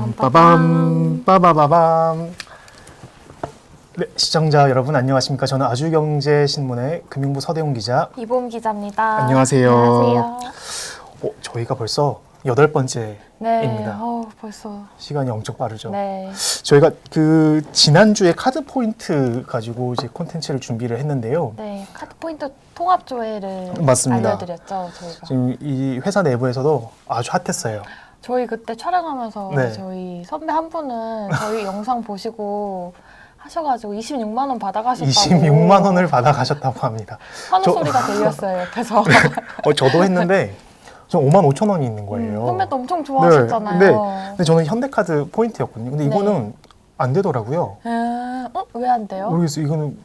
빰빠밤 빠바바밤 네, 시청자 여러분 안녕하십니까? 저는 아주경제신문의 금융부 서대웅 기자. 이봄 기자입니다. 안녕하세요. 안녕하세요. 어, 저희가 벌써 여덟 번째입니다. 네. 어, 벌써. 시간이 엄청 빠르죠. 네. 저희가 그 지난주에 카드 포인트 가지고 이제 콘텐츠를 준비를 했는데요. 네. 카드 포인트 통합 조회를 맞습니다. 알려드렸죠, 저희가. 지금 이 회사 내부에서도 아주 핫했어요. 저희 그때 촬영하면서 네. 저희 선배 한 분은 저희 영상 보시고 하셔가지고 26만 원 받아가셨다고. 26만 원을 받아가셨다고 합니다. 환호 저- 소리가 들렸어요 옆에서. 어, 저도 했는데 저 5만 5천 원이 있는 거예요. 음, 선배도 엄청 좋아하셨잖아요. 네, 근데 저는 현대카드 포인트였거든요. 근데 네. 이거는 안 되더라고요. 음, 어? 왜 안 돼요? 모르겠어요. 이거는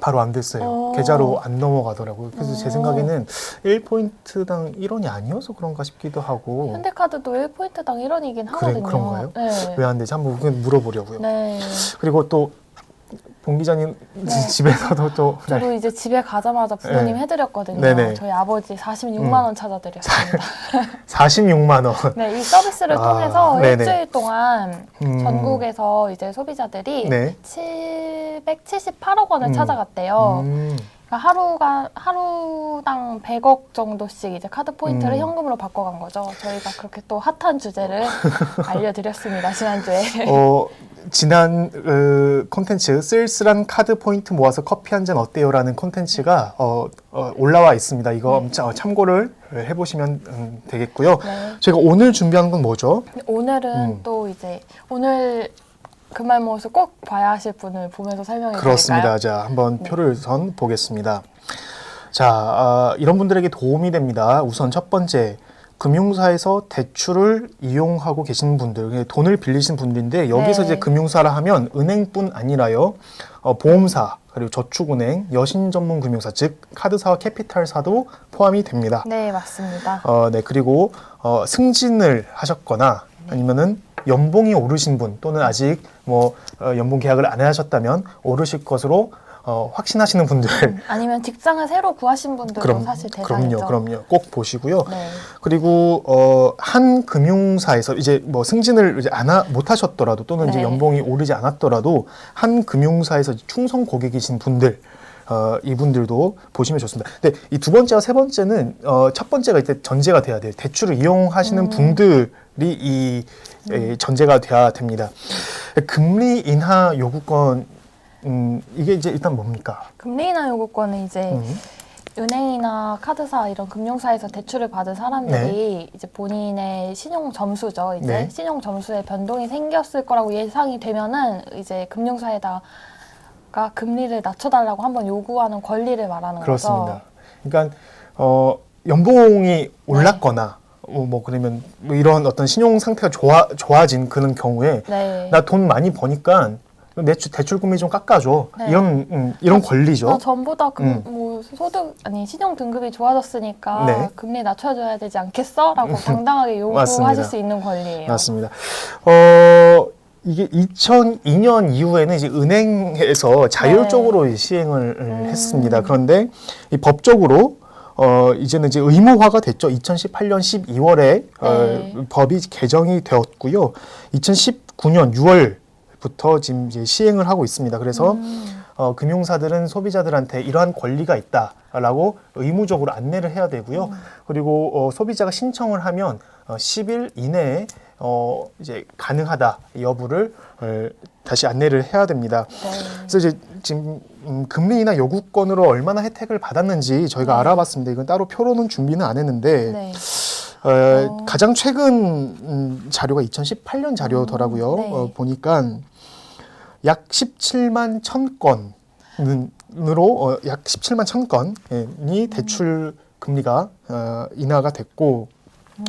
바로 안 됐어요. 어. 계좌로 안 넘어가더라고요. 그래서 제 어. 생각에는 1포인트당 1원이 아니어서 그런가 싶기도 하고 현대카드도 1포인트당 1원이긴 어. 그래, 하거든요. 그런가요? 네. 왜 안 되지? 한번 물어보려고요. 네. 그리고 또 봉 기자님 네. 집에서도 또 네. 저도 이제 집에 가자마자 부모님 네. 해드렸거든요. 네네. 저희 아버지 46만 음. 원 찾아드렸습니다. 46만 원. 네, 이 서비스를 아, 통해서 네네. 일주일 동안 음. 전국에서 이제 소비자들이 네. 778억 원을 음. 찾아갔대요. 음. 그러니까 하루가 하루당 100억 정도씩 이제 카드 포인트를 음. 현금으로 바꿔간 거죠. 저희가 그렇게 또 핫한 주제를 알려드렸습니다 지난주에. 어, 지난 어, 콘텐츠 쓸쓸한 카드 포인트 모아서 커피 한 잔 어때요라는 콘텐츠가 어, 어, 올라와 있습니다. 이거 네. 참- 참고를 해보시면 음, 되겠고요. 네. 저희가 오늘 준비한 건 뭐죠? 오늘은 음. 또 이제 오늘 금말모에서 꼭 봐야 하실 분을 보면서 설명해 그렇습니다. 드릴까요? 자, 한번 네. 표를 우선 보겠습니다. 자, 아, 이런 분들에게 도움이 됩니다. 우선 첫 번째, 금융사에서 대출을 이용하고 계신 분들, 돈을 빌리신 분들인데 여기서 네. 이제 금융사라 하면 은행뿐 아니라요, 어, 보험사 그리고 저축은행, 여신 전문 금융사, 즉 카드사와 캐피탈사도 포함이 됩니다. 네, 맞습니다. 어, 네 그리고 어, 승진을 하셨거나 아니면은 연봉이 오르신 분 또는 아직 뭐 어, 연봉 계약을 안 하셨다면 오르실 것으로 어, 확신하시는 분들 아니면 직장을 새로 구하신 분들도 그럼 사실 대상이죠. 그럼요, 그럼요, 꼭 보시고요. 네. 그리고 어, 한 금융사에서 이제 뭐 승진을 이제 안 하, 못 하셨더라도 또는 이제 네. 연봉이 오르지 않았더라도 한 금융사에서 충성 고객이신 분들 어, 이분들도 보시면 좋습니다. 근데 이 두 번째와 세 번째는 어, 첫 번째가 이제 전제가 돼야 돼요. 대출을 이용하시는 음. 분들이 이 에, 전제가 돼야 됩니다. 금리 인하 요구권 음, 이게 이제 일단 뭡니까? 금리 인하 요구권은 이제 음. 은행이나 카드사 이런 금융사에서 대출을 받은 사람들이 이제 본인의 신용 점수죠. 이제 네. 신용 점수에 변동이 생겼을 거라고 예상이 되면은 이제 금융사에다 가 금리를 낮춰달라고 한번 요구하는 권리를 말하는 그렇습니다. 거죠. 그러니까 어, 연봉이 올랐거나 어, 뭐 그러면 뭐 이런 어떤 신용 상태가 좋아 좋아진 그런 경우에 네. 나 돈 많이 버니까 내 주- 대출 금리 좀 깎아줘 네. 이런 음, 이런 권리죠. 나 전보다 금, 음. 뭐 소득 아니 신용 등급이 좋아졌으니까 네. 금리 낮춰줘야 되지 않겠어?라고 당당하게 맞습니다. 요구하실 수 있는 권리예요. 맞습니다. 어 이게 2002년 이후에는 이제 은행에서 자율적으로 이 시행을 네. 음. 했습니다. 그런데 이 법적으로 어 이제는 이제 의무화가 됐죠. 2018년 12월에 네. 어, 법이 개정이 되었고요. 2019년 6월부터 지금 이제 시행을 하고 있습니다. 그래서 음. 어, 금융사들은 소비자들한테 이러한 권리가 있다라고 의무적으로 안내를 해야 되고요. 음. 그리고 어, 소비자가 신청을 하면 어, 10일 이내에 어, 이제 가능하다 여부를 어, 다시 안내를 해야 됩니다. 네. 그래서 이제 지금 음, 금리나 요구권으로 얼마나 혜택을 받았는지 저희가 네. 알아봤습니다. 이건 따로 표로는 준비는 안 했는데 네. 어, 어. 가장 최근 음, 자료가 2018년 자료더라고요. 음, 네. 어, 보니까 약 17만 천 건으로 어, 약 17만 천 건이 대출 금리가 어, 인하가 됐고 음.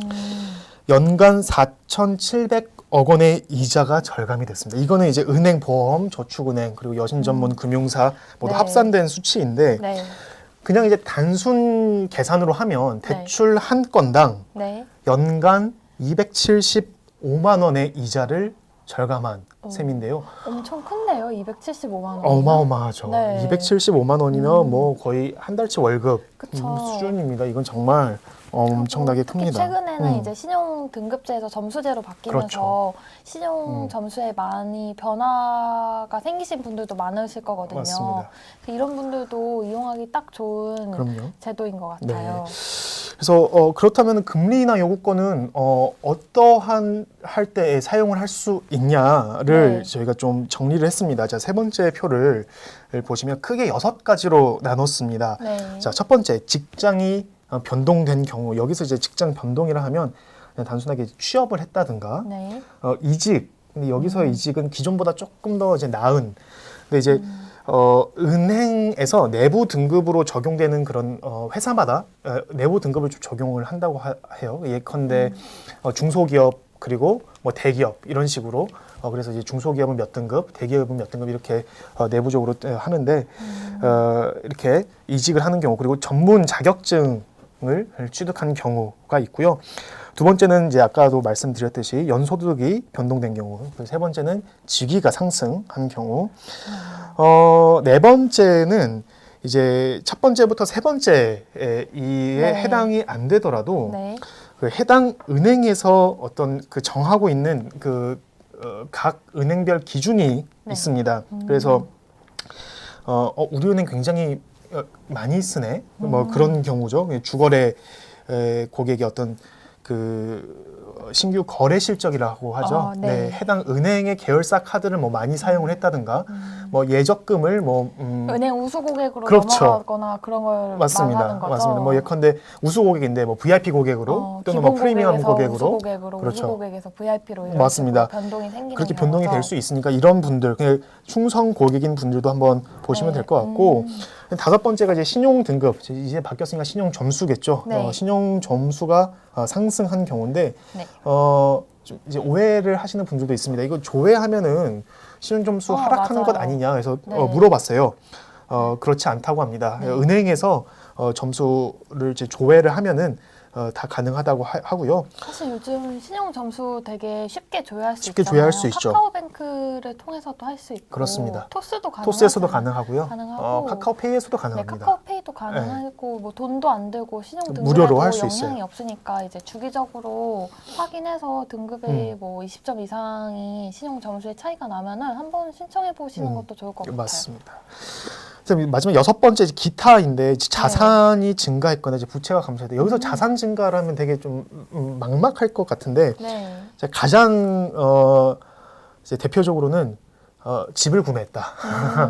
연간 4,700억 원의 이자가 절감이 됐습니다. 이거는 이제 은행, 보험, 저축은행 그리고 여신 전문 금융사 모두 네. 합산된 수치인데 네. 그냥 이제 단순 계산으로 하면 네. 대출 한 건당 네. 연간 275만 원의 이자를 절감한 어. 셈인데요. 엄청 큰데요, 275만 원. 어마어마하죠. 네. 275만 원이면 음. 뭐 거의 한 달치 월급 그쵸. 수준입니다. 이건 정말 엄청나게 특히 큽니다. 최근에는 음. 이제 신용 등급제에서 점수제로 바뀌면서 그렇죠. 신용 음. 점수에 많이 변화가 생기신 분들도 많으실 거거든요. 맞습니다. 이런 분들도 이용하기 딱 좋은 그럼요. 제도인 것 네. 같아요. 그래서 어, 그렇다면 금리나 요구권은 어, 어떠한 할때 사용을 할 수 있냐를 네. 저희가 좀 정리를 했습니다. 자, 세 번째 표를 보시면 크게 여섯 가지로 나눴습니다. 네. 자, 첫 번째 직장이 어, 변동된 경우 여기서 이제 직장 변동이라 하면 그냥 단순하게 취업을 했다든가 네. 어, 이직 근데 여기서의 음. 이직은 기존보다 조금 더 이제 나은 근데 이제 어, 은행에서 내부 등급으로 적용되는 그런 어, 회사마다 어, 내부 등급을 좀 적용을 한다고 하, 해요. 예컨대 어, 중소기업 그리고 뭐 대기업 이런 식으로 어, 그래서 이제 중소기업은 몇 등급, 대기업은 몇 등급 이렇게 어, 내부적으로 어, 하는데 어, 이렇게 이직을 하는 경우 그리고 전문 자격증 을 취득한 경우가 있고요. 두 번째는 이제 아까도 말씀드렸듯이 연소득이 변동된 경우, 세 번째는 직위가 상승한 경우, 어, 네 번째는 이제 첫 번째부터 세 번째에 네. 해당이 안 되더라도 네. 그 해당 은행에서 어떤 그 정하고 있는 그각 은행별 기준이 네. 있습니다. 음. 그래서 어, 어, 우리 은행 굉장히 어, 많이 쓰네. 뭐 음. 그런 경우죠. 주거래 에, 고객의 어떤 그 어, 신규 거래 실적이라고 하죠. 아, 네. 해당 은행의 계열사 카드를 뭐 많이 사용을 했다든가, 음. 뭐 예적금을 뭐 음, 은행 우수 고객으로 그렇죠. 넘어가거나 그런 걸 말하는 맞습니다. 거죠. 맞습니다. 뭐 예컨대 우수 고객인데 뭐 VIP 고객으로 어, 또는 뭐 프리미엄 고객으로 우수 고객으로 그렇죠. 우수 고객에서 VIP로 이런 맞습니다. 변동이 생기는 그렇게 변동이. 될 수 있으니까 이런 분들 그냥 충성 고객인 분들도 한번 보시면 네. 될것 같고 음. 다섯 번째가 이제 신용 등급 이제- 바뀌었으니까 신용 점수겠죠. 네. 어, 신용 점수가 어, 상승한 경우인데 네. 어, 좀 이제 오해를 하시는 분들도 있습니다. 이거 조회하면은 신용 점수 어, 하락하는 것 맞아요. 아니냐 그래서 네. 어, 물어봤어요. 어, 그렇지 않다고 합니다. 네. 은행에서 어, 점수를 이제 조회를 하면은 어, 다 가능하다고 하, 하고요. 사실 요즘 신용 점수 되게 쉽게 조회할 수 쉽게 있잖아요. 조회할 수 있죠. 카카오뱅크를 통해서도 할 수 있고 그렇습니다. 토스도 가능. 토스에서도 가능하고요. 가능하고. 어, 카카오페이에서도 네, 가능합니다. 카카오페이도 가능하고 뭐 돈도 안 들고 신용 등급에도 무료로 할 수 영향이 있어요. 없으니까 이제 주기적으로 확인해서 등급이 음. 뭐 20점 이상이 신용 점수에 차이가 나면은 한번 신청해 보시는 음, 것도 좋을 것 같아요. 맞습니다. 그래서 마지막 여섯 번째 이제 기타인데 이제 자산이 증가했거나 이제 부채가 감소했다. 여기서 음. 자산 증가라면 되게 좀 음, 막막할 것 같은데 네. 이제 가장 어, 이제 대표적으로는 어, 집을 구매했다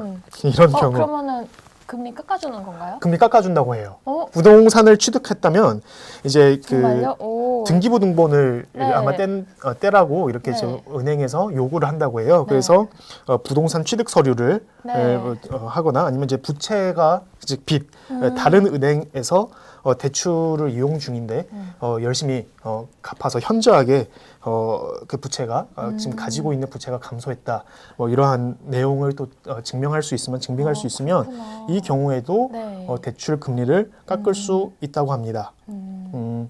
음. 이런 어, 경우 그러면은 금리 깎아주는 건가요? 금리 깎아준다고 해요. 어? 부동산을 취득했다면 이제 그 정말요? 오. 등기부 등본을 네. 아마 뗀, 어, 떼라고 이렇게 네. 저 은행에서 요구를 한다고 해요. 네. 그래서 어, 부동산 취득 서류를 네. 에, 어, 하거나 아니면 이제 부채가 즉 빚, 음. 다른 은행에서 어, 대출을 이용 중인데 음. 어, 열심히 어, 갚아서 현저하게 어, 그 부채가 어, 지금 음. 가지고 있는 부채가 감소했다. 뭐 이러한 내용을 또 어, 증명할 수 있으면 증빙할 어, 수 있으면 그렇구나. 이 경우에도 네. 어, 대출 금리를 깎을 음. 수 있다고 합니다. 음. 음,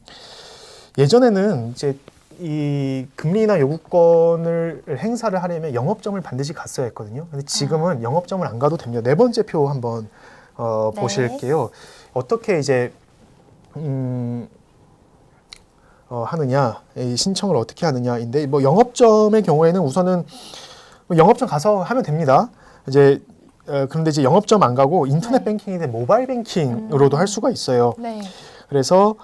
예전에는 이제 이 금리나 요구권을 행사를 하려면 영업점을 반드시 갔어야 했거든요. 근데 지금은 영업점을 안 가도 됩니다. 네 번째 표 한번 어, 네. 보실게요. 어떻게 이제 음, 어, 하느냐, 이 신청을 어떻게 하느냐인데 뭐 영업점의 경우에는 우선은 뭐 영업점 가서 하면 됩니다. 이제 어, 그런데 이제 영업점 안 가고 인터넷 네. 뱅킹인데 모바일 뱅킹으로도 음. 할 수가 있어요. 네. 그래서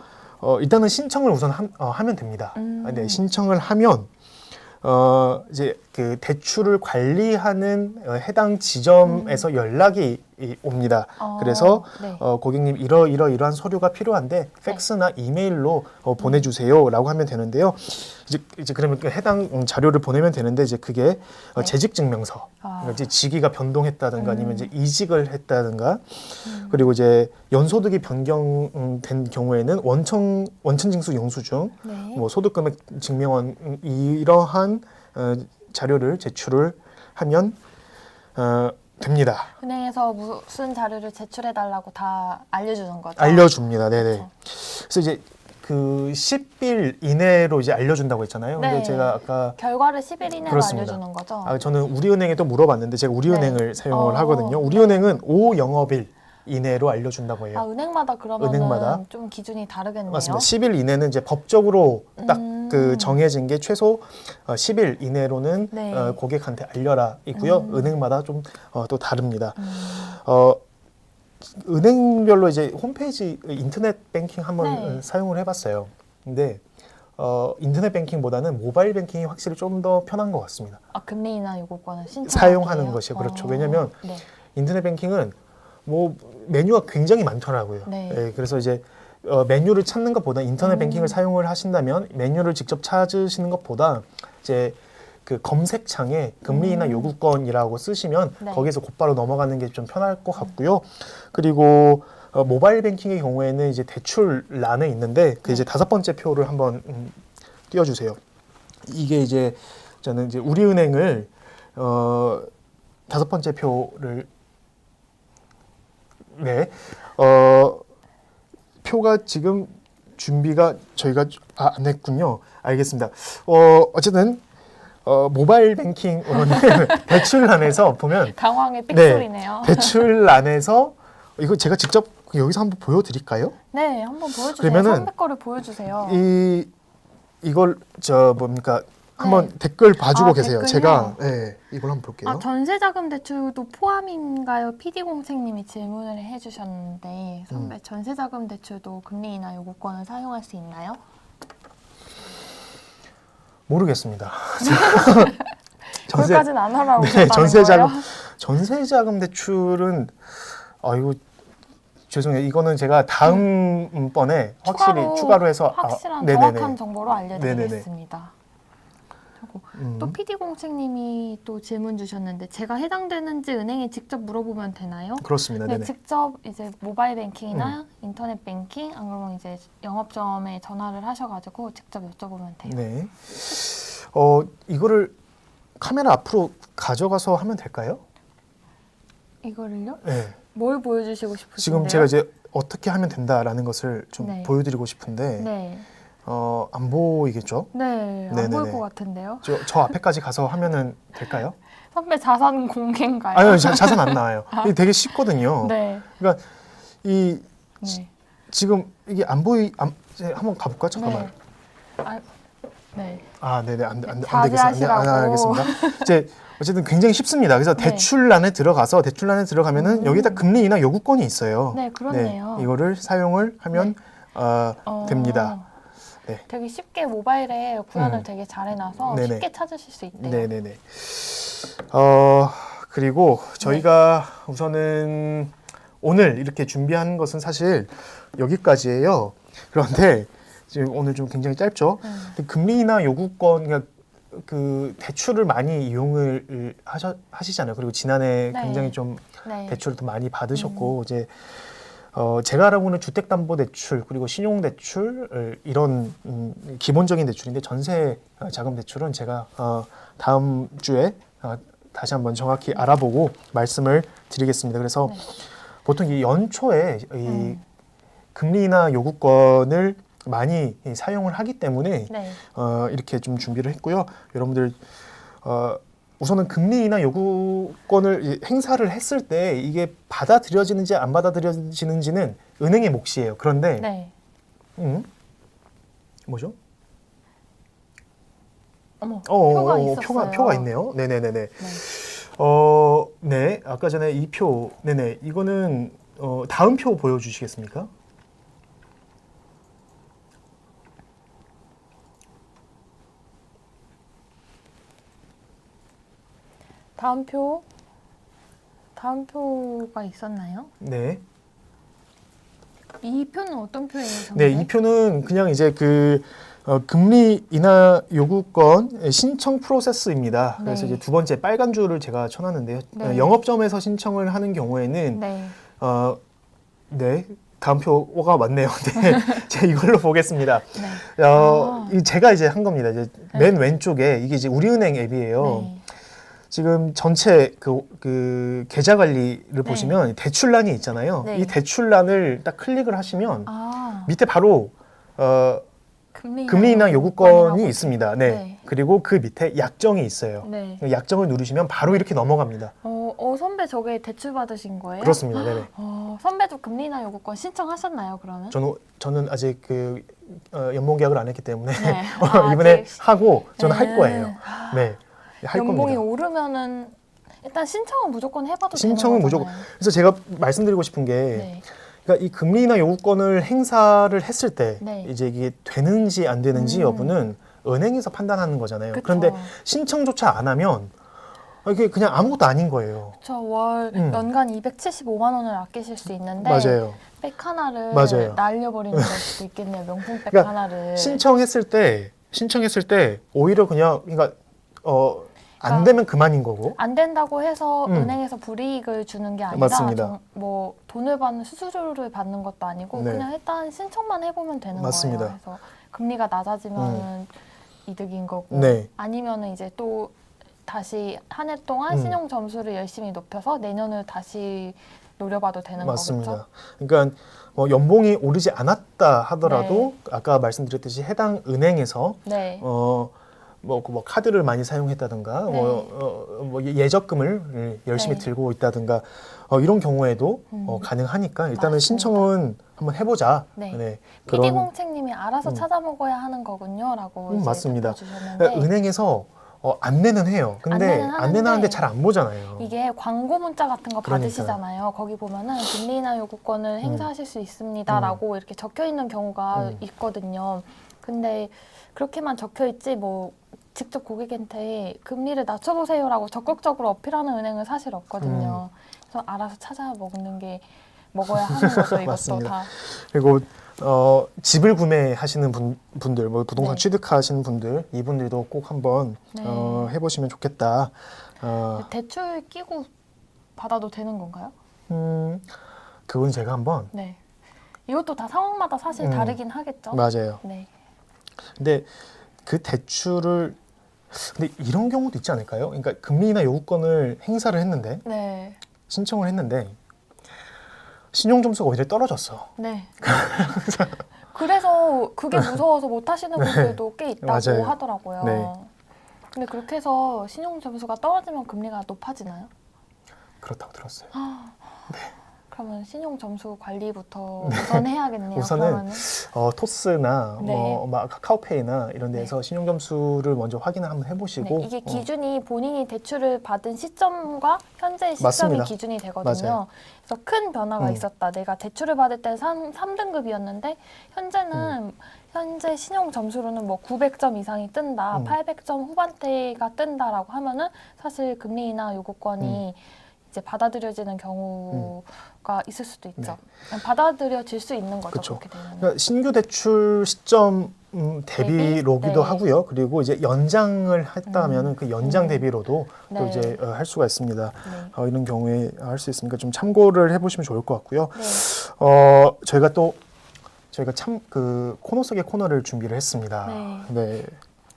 어, 일단은 신청을 우선 함- 어, 하면 됩니다. 음. 네, 신청을 하면 어, 이제 그 대출을 관리하는 어, 해당 지점에서 연락이 이, 옵니다. 어, 그래서 네. 어, 고객님 이러 이러 이러한 서류가 필요한데 팩스나 이메일로 어, 보내주세요라고 하면 되는데요. 이제 이제 그러면 그 해당 음, 자료를 보내면 되는데 이제 그게 어, 네. 재직 증명서, 아. 그러니까 이제 직위가 변동했다든가 아니면 음. 이제 이직을 했다든가 음. 그리고 이제 연소득이 변경된 경우에는 원천 원천징수 영수증, 네. 뭐 소득금액 증명원 음, 이러한 어, 자료를 제출을 하면 어, 됩니다. 은행에서 무슨 자료를 제출해 달라고 다 알려주는 거죠. 알려줍니다. 네네. 그렇죠. 그래서 이제 그 10일 이내로 이제 알려준다고 했잖아요. 근데 네. 제가 아까 결과를 10일 이내로 그렇습니다. 알려주는 거죠. 아, 저는 우리은행에도 물어봤는데 제가 우리은행을 네. 사용을 어, 하거든요. 네. 우리은행은 5영업일 이내로 알려준다고 해요. 아, 은행마다 그러면 은행마다? 좀 기준이 다르겠네요. 맞습니다. 10일 이내는 이제 법적으로 딱 음. 그 정해진 게 최소 어, 10일 이내로는 네. 어, 고객한테 알려라 있고요. 음. 은행마다 좀 어, 또 다릅니다. 음. 어, 은행별로 이제 홈페이지 인터넷 뱅킹 한번 네. 어, 사용을 해봤어요. 근데 어, 인터넷 뱅킹보다는 모바일 뱅킹이 확실히 좀 더 편한 것 같습니다. 아, 금리나 요구권을 신청 사용하는 것이요. 그렇죠. 왜냐면 네. 인터넷 뱅킹은 뭐 메뉴가 굉장히 많더라고요. 네. 예, 그래서 이제 어, 메뉴를 찾는 것보다 인터넷 음. 뱅킹을 사용을 하신다면 메뉴를 직접 찾으시는 것보다 이제 그 검색창에 금리나 음. 요구권이라고 쓰시면 네. 거기서 곧바로 넘어가는 게 좀 편할 것 같고요. 그리고 어, 모바일 뱅킹의 경우에는 이제 대출란에 있는데 그 이제 네. 다섯 번째 표를 한번 음, 띄워주세요. 이게 이제 저는 이제 우리은행을 어, 다섯 번째 표를 네, 어, 표가 지금 준비가 저희가 아, 안 했군요. 알겠습니다. 어, 어쨌든 어, 모바일 뱅킹으로는 대출란에서 보면 당황의 네. 삑소리네요. 대출란에서 이거 제가 직접 여기서 한번 보여드릴까요? 네, 한번 보여주세요. 그러면은 선배 거를 보여주세요. 이 이걸 저 뭡니까 한번 댓글 봐주고 아, 계세요. 댓글요? 제가 네, 이걸 한번 볼게요. 아, 전세자금 대출도 포함인가요? PD공생님이 질문을 해주셨는데 선배 음. 전세자금 대출도 금리나 요구권을 사용할 수 있나요? 모르겠습니다. 그것까지는 안 하라고 네, 하셨다는 전세자금 거예요? 전세자금 대출은 아 이거 죄송해요. 이거는 제가 다음 번에 확실히 추가로 해서 아, 확실한 네네네. 정확한 정보로 알려드리겠습니다. 음. 또 PD공생님이 또 질문 주셨는데 제가 해당되는지 은행에 직접 물어보면 되나요? 그렇습니다. 네, 네네. 음. 직접 이제 모바일 뱅킹이나 인터넷 뱅킹, 안 그러면 이제 영업점에 전화를 하셔가지고 직접 여쭤보면 돼요. 네. 어 이거를 카메라 앞으로 가져가서 하면 될까요? 이거를요? 네. 뭘 보여주시고 싶으신데요? 지금 제가 이제 어떻게 하면 된다라는 것을 좀 네. 보여드리고 싶은데 네, 어, 안 보이겠죠? 네, 안 네네네. 보일 것 같은데요. 저, 저 앞에까지 가서 하면은 될까요? 선배 자산 공개인가요? 아니요, 자, 자산 안 나와요. 이게 되게 쉽거든요. 네, 그러니까 이 네, 지금 이게 안 보이 안, 이제 한번 가볼까? 잠깐만. 네. 아, 네. 아, 네네 안, 안, 안 되겠습니다. 자제하시라고. 안, 안 알겠습니다. 이제 어쨌든 굉장히 쉽습니다. 그래서 네. 대출란에 들어가서 대출란에 들어가면은 음. 여기다 금리나 요구권이 있어요. 네, 그렇네요. 이거를 사용을 하면 어, 어, 됩니다. 네. 되게 쉽게 모바일에 구현을 음. 되게 잘 해놔서 네네. 쉽게 찾으실 수 있대요. 네네네. 어 그리고 저희가 우선은 오늘 이렇게 준비한 것은 사실 여기까지예요. 그런데 지금 오늘 좀 굉장히 짧죠. 음. 근데 금리나 요구권 그러니까 그 대출을 많이 이용을 하셔, 하시잖아요. 그리고 지난해 네. 굉장히 좀 네. 대출을 더 많이 받으셨고 이제 어, 제가 알아보는 주택담보대출 그리고 신용대출 이런 음, 기본적인 대출인데 전세 어, 자금 대출은 제가 어, 다음 주에 어, 다시 한번 정확히 알아보고 말씀을 드리겠습니다. 그래서 네. 보통 이 연초에 이 음. 금리나 요구권을 많이 이 사용을 하기 때문에 네. 어, 이렇게 좀 준비를 했고요. 여러분들 어, 우선은 금리나 요구권을 이- 행사를 했을 때 이게 받아들여지는지 안 받아들여지는지는 은행의 몫이에요. 그런데 네. 음, 뭐죠? 어머, 어, 표가 어, 있었어요. 표가 표가 있네요. 네네네네. 네. 어, 네. 아까 전에 이 표, 네네. 이거는 어, 다음 표 보여주시겠습니까? 다음 표. 다음 표가 있었나요? 네. 이 표는 어떤 표예요? 네? 이 표는 그냥 이제 그 어, 금리 인하 요구권 신청 프로세스입니다. 그래서 네. 이제 두 번째 빨간 줄을 제가 쳐놨는데요. 네. 어, 영업점에서 신청을 하는 경우에는 네. 어, 네. 다음 표가 맞네요. 네. 제가 이걸로 보겠습니다. 네. 어, 아. 이 제가 이제 한 겁니다. 이제 네. 맨 왼쪽에 이게 이제 우리은행 앱이에요. 네. 지금 전체 그, 그 계좌 관리를 보시면 대출란이 있잖아요. 네. 이 대출란을 딱 클릭을 하시면 아, 밑에 바로 어, 금리 금리 인하 요구권이 있습니다. 네. 네. 그리고 그 밑에 약정이 있어요. 네. 약정을 누르시면 바로 이렇게 넘어갑니다. 어, 어, 선배 저게 대출 받으신 거예요? 그렇습니다. 네네. 어, 선배도 금리나 요구권 신청하셨나요, 그러면? 저는 저는 아직 그 어, 연봉 계약을 안 했기 때문에 네. 아, 이번에 아직- 하고 저는 네. 할 거예요. 네, 할 연봉이 겁니다. 오르면은 일단 신청은 무조건 해봐도 신청은 되는 무조건. 거잖아요. 그래서 제가 말씀드리고 싶은 게 네. 그러니까 이 금리나 요구권을 행사를 했을 때 네. 이제 이게 되는지 안 되는지 음. 여부는 은행에서 판단하는 거잖아요. 그쵸. 그런데 신청조차 안 하면 이게 그냥 아무것도 아닌 거예요. 저월 음. 연간 275만 원을 아끼실 수 있는데 맞아요. 백 하나를 맞아요. 날려버리는 걸 수도 있겠네요. 명품 백 그러니까 하나를. 신청했을 때 신청했을 때 오히려 그냥 그러니까 어 안 그러니까 되면 그만인 거고. 안 된다고 해서 음. 은행에서 불이익을 주는 게 아니라 맞습니다. 정- 뭐 돈을 받는 수수료를 받는 것도 아니고 네. 그냥 일단 신청만 해보면 되는 맞습니다. 거예요. 그래서 금리가 낮아지면 이득인 거고 네. 아니면은 이제 또 다시 한 해 동안 음. 신용 점수를 열심히 높여서 내년을 다시 노려봐도 되는 맞습니다. 거겠죠. 그러니까 뭐 연봉이 오르지 않았다 하더라도 네. 아까 말씀드렸듯이 해당 은행에서 네. 어, 뭐, 그뭐 카드를 많이 사용했다든가 네. 뭐, 어, 뭐 예- 예적금을 열심히 네. 들고 있다든가 어, 이런 경우에도 음. 어, 가능하니까 일단은 맞습니다. 신청은 한번 해보자. 네. 그런 피디공책님이 알아서 음. 찾아 먹어야 하는 거군요라고 음, 맞습니다. 그러니까 은행에서 어, 안내는 해요. 근데 안내는 하는데 잘 안 보잖아요. 이게 광고 문자 같은 거 그러니까요. 받으시잖아요. 거기 보면은 금리나 요구권을 행사하실 수 있습니다라고 이렇게 적혀 있는 경우가 음. 있거든요. 근데 그렇게만 적혀 있지 뭐 직접 고객한테 금리를 낮춰보세요라고 적극적으로 어필하는 은행은 사실 없거든요. 그래서 알아서 찾아 먹는 게 먹어야 하는 거죠. 이것도 음. 맞습니다. 다. 그리고 어, 집을 구매하시는 분, 분들, 뭐 부동산 네. 취득하시는 분들, 이분들도 꼭 한번 네. 어, 해보시면 좋겠다. 어, 대출 끼고 받아도 되는 건가요? 음, 그건 제가 한번 네. 이것도 다 상황마다 사실 음. 다르긴 하겠죠. 맞아요. 네. 근데 그 대출을 근데 이런 경우도 있지 않을까요? 그러니까 금리나 요구권을 행사를 했는데 네. 신청을 했는데 신용 점수가 오히려 떨어졌어. 네. 그래서 그게 무서워서 못 하시는 분들도 꽤 있다고 네. 맞아요. 하더라고요. 네. 근데 그렇게 해서 신용 점수가 떨어지면 금리가 높아지나요? 그렇다고 들었어요. 그러면 신용 점수 관리부터 우선 해야겠네요. 네. 우선은 그러면은 어, 토스나 네. 뭐 막 카카오페이나 이런 데서 신용 점수를 먼저 확인을 한번 해보시고 네, 이게 어, 기준이 본인이 대출을 받은 시점과 현재의 시점이 맞습니다. 기준이 되거든요. 맞아요. 그래서 큰 변화가 음. 있었다. 내가 대출을 받을 때 3, 삼등급이었는데 현재는 음. 현재 신용 점수로는 뭐 900점 이상이 뜬다, 음. 800점 후반대가 뜬다라고 하면은 사실 금리나 요구권이 이제 받아들여지는 경우가 있을 수도 있죠. 받아들여질 수 있는 거죠. 네. 그쵸. 그렇게 되면. 그러니까 신규 대출 시점 음, 대비로기도 대비? 네. 하고요. 그리고 이제 연장을 했다면은 음. 그 연장 음. 대비로도 또 네. 이제 어, 할 수가 있습니다. 네. 어, 이런 경우에 할 수 있으니까 좀 참고를 해보시면 좋을 것 같고요. 네. 어, 저희가 또 저희가 참 그 코너 속의 코너를 준비를 했습니다. 네. 네.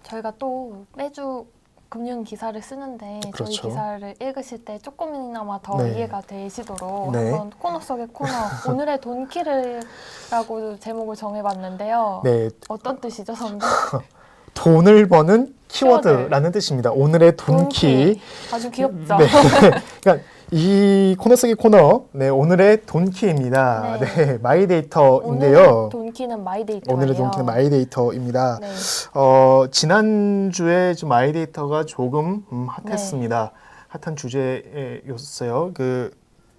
저희가 또 매주 금융 기사를 쓰는데 저희 그렇죠. 기사를 읽으실 때 조금이나마 더 네. 이해가 되시도록 네. 한번 코너 속의 코너 오늘의 돈키를라고 제목을 정해봤는데요. 네. 어떤 뜻이죠, 선배? 돈을 버는 키워드라는 뜻입니다. 오늘의 돈키. 아주 귀엽죠. 네. 그러니까 이 코너 속의 코너, 네, 오늘의 돈키입니다. 네. 네, 마이데이터인데요. 오늘의 돈키는 마이데이터예요. 오늘의 돈키는 마이데이터입니다. 네. 어, 지난 주에 좀 마이데이터가 조금 음, 네. 핫했습니다. 핫한 주제였어요. 그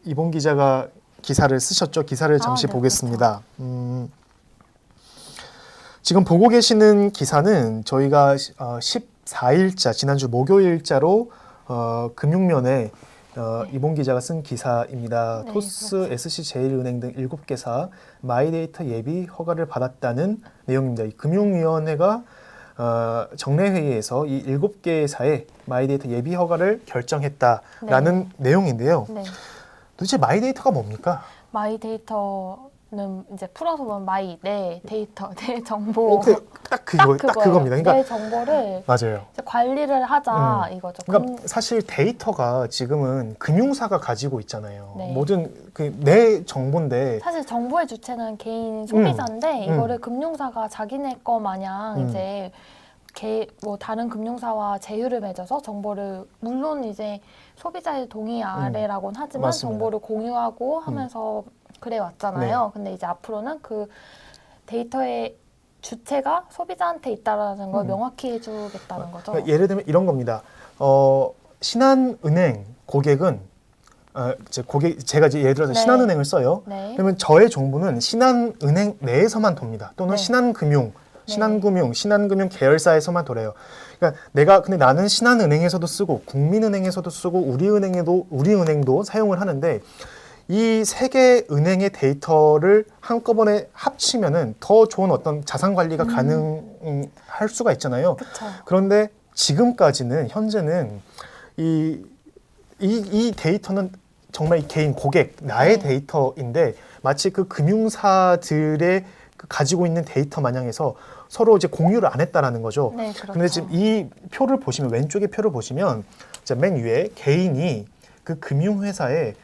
이봉 기자가 기사를 쓰셨죠. 기사를 잠시 아, 네, 보겠습니다. 음, 지금 보고 계시는 기사는 저희가 어, 14일자 지난주 목요일자로 어, 금융면에 어, 이봉 기자가 쓴 기사입니다. 네, 토스, 그렇죠. SC 제일은행 등 7개사 마이데이터 예비 허가를 받았다는 내용입니다. 이 금융위원회가 어, 정례회의에서 이 7개사의 마이데이터 예비 허가를 결정했다라는 내용인데요. 네. 도대체 마이데이터가 뭡니까? 마이데이터 는 이제 풀어서 보면 마이, 내 데이터, 내 정보. 어, 그, 딱 그거 딱 그거예요. 그겁니다. 그러니까 내 정보를 맞아요. 이제 관리를 하자 이거죠. 그러니까 금- 사실 데이터가 지금은 금융사가 가지고 있잖아요. 네. 모든 그 내 정보인데 사실 정보의 주체는 개인 소비자인데 음. 이거를 금융사가 자기네 거 마냥 음. 이제 개, 뭐 다른 금융사와 제휴를 맺어서 정보를 물론 이제 소비자의 동의 아래라고는 하지만 음. 음. 정보를 공유하고 하면서 그래 왔잖아요. 근데 이제 앞으로는 그 데이터의 주체가 소비자한테 있다라는 걸 음. 명확히 해주겠다는 거죠. 그러니까 예를 들면 이런 겁니다. 어, 신한은행 고객은 어, 이제 고객 제가 이제 예를 들어서 네. 신한은행을 써요. 네. 그러면 저의 정보는 신한은행 내에서만 돕니다. 또는 네. 신한금융, 신한금융, 신한금융 계열사에서만 돌아요. 그러니까 내가 근데 나는 신한은행에서도 쓰고 국민은행에서도 쓰고 우리은행에도 우리은행도 사용을 하는데 이 세개 은행의 데이터를 한꺼번에 합치면은 더 좋은 어떤 자산 관리가 가능할 수가 있잖아요. 그렇죠. 그런데 지금까지는 현재는 이, 이, 이 데이터는 정말 이 개인 고객 나의 네. 데이터인데 마치 그 금융사들의 그 가지고 있는 데이터 마냥해서 서로 이제 공유를 안 했다라는 거죠. 네, 그렇죠. 근데 지금 이 표를 보시면 왼쪽의 표를 보시면 맨 위에 개인이 그 금융회사에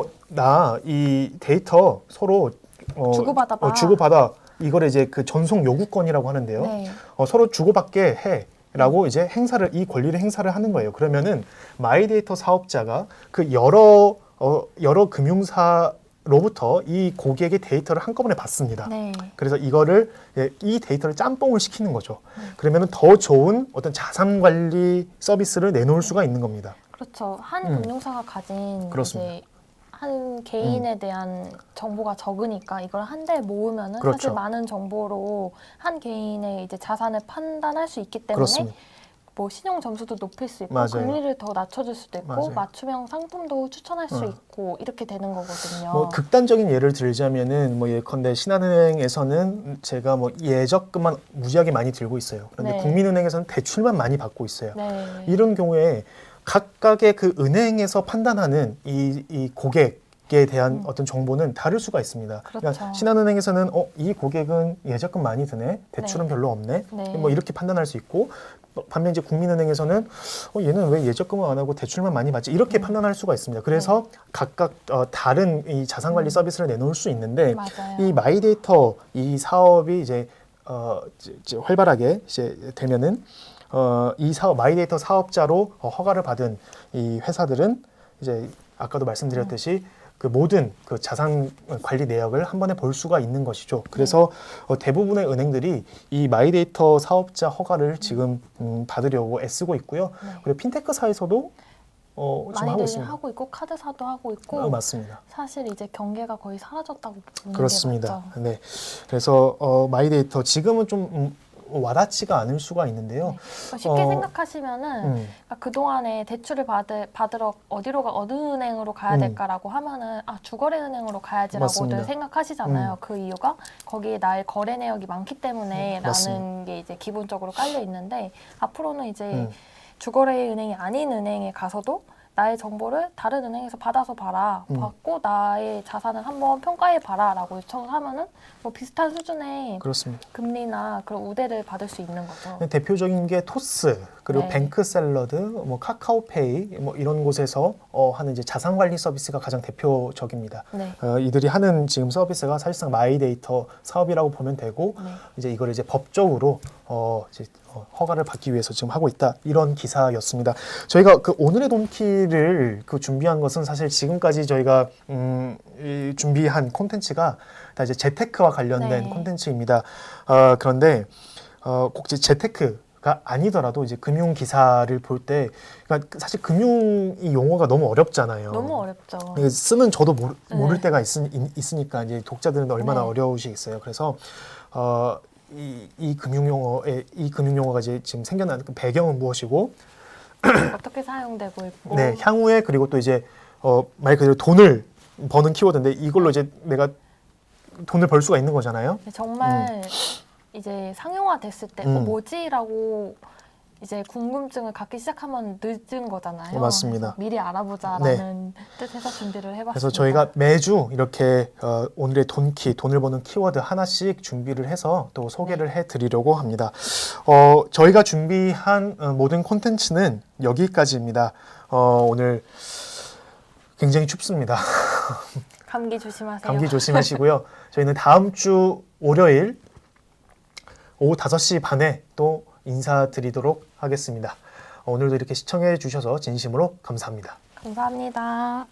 어 나 이 데이터 서로 어, 주고받아 봐. 어, 주고받아 이거를 이제 그 전송 요구권이라고 하는데요. 네. 어, 서로 주고받게 해 라고 이제 행사를 이 권리를 행사를 하는 거예요. 그러면은 마이데이터 사업자가 그 여러 어, 여러 금융사로부터 이 고객의 데이터를 한꺼번에 받습니다. 네. 그래서 이거를 예, 이 데이터를 짬뽕을 시키는 거죠. 그러면은 더 좋은 어떤 자산 관리 서비스를 내놓을 수가 있는 겁니다. 그렇죠. 한 음. 금융사가 가진 그렇습니다. 음. 이제 한 개인에 대한 정보가 적으니까 이걸 한대 모으면은 그렇죠. 사실 많은 정보로 한 개인의 이제 자산을 판단할 수 있기 때문에 그렇습니다. 뭐 신용 점수도 높일 수 있고 맞아요. 금리를 더 낮춰줄 수도 있고 맞아요. 맞춤형 상품도 추천할 수 어. 있고 이렇게 되는 거거든요. 뭐 극단적인 예를 들자면은 뭐 예컨대 신한은행에서는 제가 뭐 예적금만 무지하게 많이 들고 있어요. 그런데 네. 국민은행에서는 대출만 많이 받고 있어요. 네. 이런 경우에 각각의 그 은행에서 판단하는 이, 이 고객에 대한 어떤 정보는 다를 수가 있습니다. 음. 그렇죠. 그러니까 신한은행에서는 어, 이 고객은 예적금 많이 드네, 대출은 네. 별로 없네, 네. 뭐 이렇게 판단할 수 있고 반면 이제 국민은행에서는 어, 얘는 왜 예적금을 안 하고 대출만 많이 받지 이렇게 음. 판단할 수가 있습니다. 그래서 각각 어, 다른 이 자산관리 음. 서비스를 내놓을 수 있는데 맞아요. 이 마이데이터 이 사업이 이제 어 이제 활발하게 이제 되면은 어 이 사업 마이데이터 사업자로 어, 허가를 받은 이 회사들은 이제 아까도 말씀드렸듯이 그 모든 그 자산 관리 내역을 한 번에 볼 수가 있는 것이죠. 그래서 어, 대부분의 은행들이 이 마이데이터 사업자 허가를 지금 음, 받으려고 애쓰고 있고요. 네. 그리고 핀테크사에서도 어, 지금 하고 많이들 있습니다. 하고 있고 카드사도 하고 있고 어, 맞습니다. 사실 이제 경계가 거의 사라졌다고 보는 그렇습니다. 게 맞죠. 네. 그래서 어, 마이데이터 지금은 좀 음, 와닿지가 않을 수가 있는데요. 네. 쉽게 어, 생각하시면은 음, 그러니까 그동안에 대출을 받을, 받으러 어디로 가 어느 은행으로 가야 음. 될까라고 하면은 아 주거래 은행으로 가야지라고들 맞습니다. 음. 생각하시잖아요. 그 이유가 거기에 나의 거래 내역이 많기 때문에 라는 음, 맞습니다. 게 이제 기본적으로 깔려 있는데 앞으로는 이제 음. 주거래 은행이 아닌 은행에 가서도 나의 정보를 다른 은행에서 받아서 봐라 음. 받고 나의 자산을 한번 평가해 봐라라고 요청을 하면은 뭐 비슷한 수준의 그렇습니다. 금리나 그런 우대를 받을 수 있는 거죠. 대표적인 게 토스 그리고 네. 뱅크 샐러드, 뭐 카카오페이 뭐 이런 곳에서 어, 하는 이제 자산 관리 서비스가 가장 대표적입니다. 네. 어, 이들이 하는 지금 서비스가 사실상 마이데이터 사업이라고 보면 되고 네. 이제 이걸 이제 법적으로 어, 이제 어, 허가를 받기 위해서 지금 하고 있다 이런 기사였습니다. 저희가 그 오늘의 돈키를 그 준비한 것은 사실 지금까지 저희가 음, 이 준비한 콘텐츠가 다 이제 재테크와 관련된 네. 콘텐츠입니다. 어, 그런데 어, 꼭 이제 재테크 가 아니더라도 이제 금융 기사를 볼 때 그러니까 사실 금융 이 용어가 너무 어렵잖아요. 너무 어렵죠. 이게 쓰는 저도 모르, 네. 모를 때가 있, 으니까 이제 독자들은 얼마나 네. 어려우시겠어요. 그래서 어, 이, 이 금융 용어에 이 금융 용어가 이제 지금 생겨난 그 배경은 무엇이고, 어떻게 사용되고 있고 네 향후에 그리고 또 이제 어, 말 그대로 돈을 버는 키워드인데 이걸로 이제 내가 돈을 벌 수가 있는 거잖아요. 근데 정말 음. 이제 상용화 됐을 때 음. 어, 뭐지라고 이제 궁금증을 갖기 시작하면 늦은 거잖아요. 어, 맞습니다. 미리 알아보자라는 뜻에서 준비를 해봤습니다. 그래서 저희가 매주 이렇게 어, 오늘의 돈키 돈을 버는 키워드 하나씩 준비를 해서 또 소개를 해드리려고 합니다. 어, 저희가 준비한 어, 모든 콘텐츠는 여기까지입니다. 어, 오늘 굉장히 춥습니다. 감기 조심하세요. 감기 조심하시고요. 저희는 다음 주 월요일 오후 5시 반에 또 인사드리도록 하겠습니다. 오늘도 이렇게 시청해 주셔서 진심으로 감사합니다. 감사합니다.